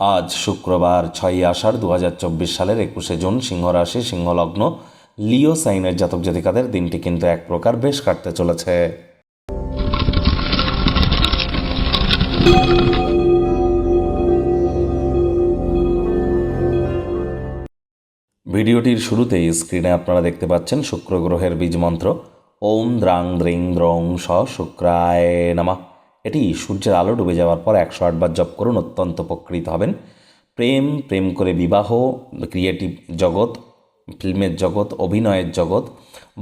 আজ শুক্রবার ছয়ই আষাঢ় দু হাজার চব্বিশ সালের একুশে জুন সিংহ রাশি সিংহলগ্ন, লিও সাইনের জাতক জাতিকাদের দিনটি কিন্তু এক প্রকার বেশ কাটতে চলেছে। ভিডিওটির শুরুতেই স্ক্রিনে আপনারা দেখতে পাচ্ছেন শুক্র গ্রহের বীজ মন্ত্র। ওম দ্রাং দ্রিং দ্রং স শুক্রায় নামা। এটি সূর্যের আলো ডুবে যাওয়ার পর একশো আটবার জপ করুন, অত্যন্ত উপকৃত হবেন। প্রেম প্রেম করে বিবাহ ক্রিয়েটিভ জগৎ, ফিল্মের জগৎ, অভিনয়ের জগৎ,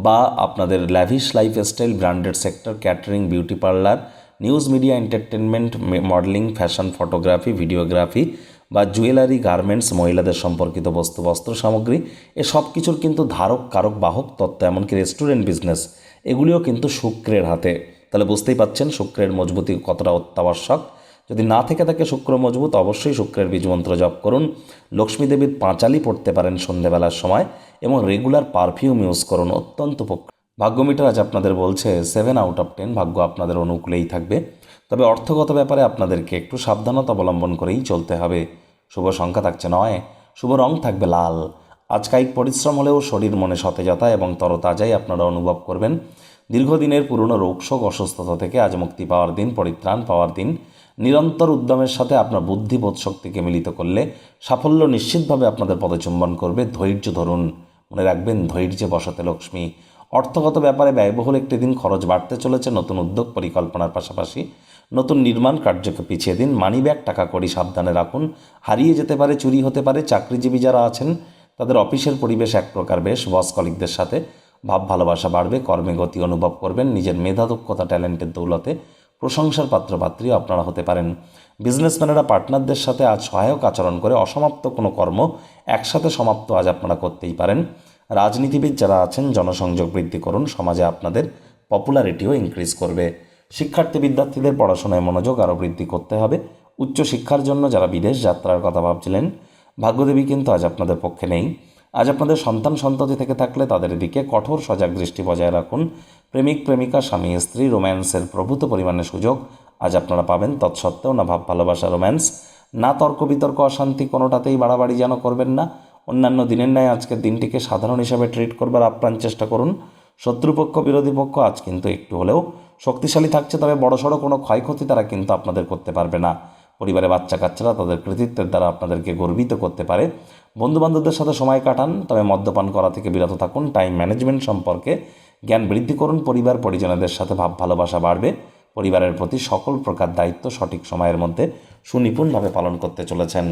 বা আপনাদের lavish lifestyle branded sector catering beauty parlour news media entertainment modelling fashion photography videography বা জুয়েলারি গার্মেন্টস মহিলাদের সম্পর্কিত বস্তু, বস্ত্র সামগ্রী, এ সব কিছুর কিন্তু ধারক, কারক, বাহক, তত্ত্ব, এমনকি রেস্টুরেন্ট বিজনেস এগুলিও কিন্তু শুক্রের হাতে। তাহলে বুঝতেই পাচ্ছেন শুক্রের মজবুতি কতটা অত্যাবশ্যক। যদি না থেকে থাকে শুক্র মজবুত, অবশ্যই শুক্রের বীজমন্ত্র জপ করুন। লক্ষ্মী দেবীর পাঁচালি পড়তে পারেন সন্ধেবেলার সময় এবং রেগুলার পারফিউম ইউজ করুন, অত্যন্ত ভাগ্য মিটার আজ আপনাদের বলছে সেভেন আউট অফ টেন ভাগ্য আপনাদের অনুকূলেই থাকবে। তবে অর্থগত ব্যাপারে আপনাদেরকে একটু সাবধানতা অবলম্বন করেই চলতে হবে। শুভ সংখ্যা থাকছে নয়, শুভ রং থাকবে লাল। আজ পরিশ্রম হলেও শরীর মনে সতেজতা এবং তরতাজাই আপনারা অনুভব করবেন। দীর্ঘদিনের পুরনো রোগশোক অসুস্থতা থেকে আজ মুক্তি পাওয়ার দিন, পরিত্রাণ পাওয়ার দিন। নিরন্তর উদ্যমের সাথে আপনার বুদ্ধিবোধ শক্তিকে মিলিত করলে সাফল্য নিশ্চিতভাবে আপনাদের পদচুম্বন করবে। ধৈর্য ধরুন। মনে রাখবেন, ধৈর্যে বসাতে লক্ষ্মী। অর্থগত ব্যাপারে ব্যয়বহুল একটি দিন, খরচ বাড়তে চলেছে। নতুন উদ্যোগ পরিকল্পনার পাশাপাশি নতুন নির্মাণ কার্যকে পিছিয়ে দিন। মানি ব্যাগ টাকা করি সাবধানে রাখুন। হারিয়ে যেতে পারে, চুরি হতে পারে। চাকরিজীবী যারা আছেন, তাদের অফিসের পরিবেশ এক প্রকার বেশ। বস কলিকদের সাথে ভাব ভালোবাসা বাড়বে, কর্মে গতি অনুভব করবেন, নিজের মেধা দক্ষতা ট্যালেন্টের দৌলতে প্রশংসার পাত্রপাত্রী আপনারা হতে পারেন। বিজনেসম্যানেরা পার্টনারদের সাথে আজ সহায়ক আচরণ করে অসমাপ্ত কোনো কর্ম একসাথে সমাপ্ত আজ আপনারা করতেই পারেন। রাজনীতিবিদ যারা আছেন, জনসংযোগ বৃদ্ধি করুন, সমাজে আপনাদের পপুলারিটিও ইনক্রিজ করবে। শিক্ষার্থী বিদ্যার্থীদের পড়াশোনায় মনোযোগ আরও বৃদ্ধি করতে হবে। উচ্চ শিক্ষার জন্য যারা বিদেশ যাত্রার কথা ভাবছিলেন, ভাগ্যদেবী কিন্তু আজ আপনাদের পক্ষে নেই। আজ আপনাদের সন্তান সন্ততি থেকে থাকলে তাদের দিকে কঠোর সজাগ দৃষ্টি বজায় রাখুন। প্রেমিক, প্রেমিকা, স্বামী, স্ত্রী, রোম্যান্সের প্রভূত পরিমাণে সুযোগ আজ আপনারা পাবেন। তৎসত্ত্বেও না ভাব, ভালোবাসা, রোম্যান্স। না তর্ক, বিতর্ক, অশান্তি কোনোটাতেই বাড়াবাড়ি যেন করবেন না। অন্যান্য দিনের ন্যায় আজকের দিনটিকে সাধারণ হিসাবে ট্রিট করবার আপ্রাণ চেষ্টা করুন। শত্রুপক্ষ বিরোধী পক্ষ আজ কিন্তু একটু হলেও শক্তিশালী থাকছে, তবে বড়সড় কোনো ক্ষয়ক্ষতি তারা কিন্তু আপনাদের করতে পারবে না। পরিবারে বাচ্চা কাচ্চারা তাদের কৃতিত্বের দ্বারা আপনাদেরকে গর্বিত করতে পারে। বন্ধুবান্ধবদের সাথে সময় কাটান, তবে মদ্যপান করা থেকে বিরত থাকুন। টাইম ম্যানেজমেন্ট সম্পর্কে জ্ঞান বৃদ্ধি করুন। পরিবার, পরিজনদের সাথে ভাব ভালোবাসা বাড়বে। পরিবারের প্রতি সকল প্রকার দায়িত্ব সঠিক সময়ের মধ্যে সুনিপুণভাবে পালন করতে চলেছেন।